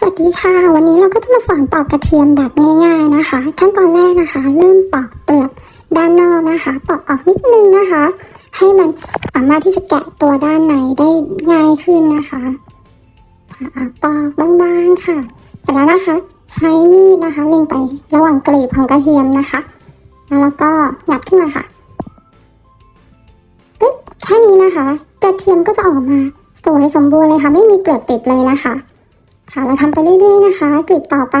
สวัสดีค่ะ วันนี้เราก็จะมาสอนปอกกระเทียมแบบง่าย ๆนะคะ ขั้นตอนแรกนะคะ เริ่มปอกเปลือกด้านนอกนะคะ ปอกออกนิดนึงนะคะ ให้มันสามารถที่จะแกะตัวด้านในได้ง่ายขึ้นนะคะปอกบางๆค่ะ เสร็จแล้วนะคะ ใช้มีดนะคะเล็งไประหว่างกลีบของกระเทียมนะคะ แล้วก็งัดขึ้นมาค่ะปึ๊บแค่นี้นะคะ กระเทียมก็จะออกมาสวยสมบูรณ์เลยค่ะ ไม่มีเปลือกติดเลยนะคะ ค่ะเราทำไปเรื่อยๆนะคะกลีบต่อไป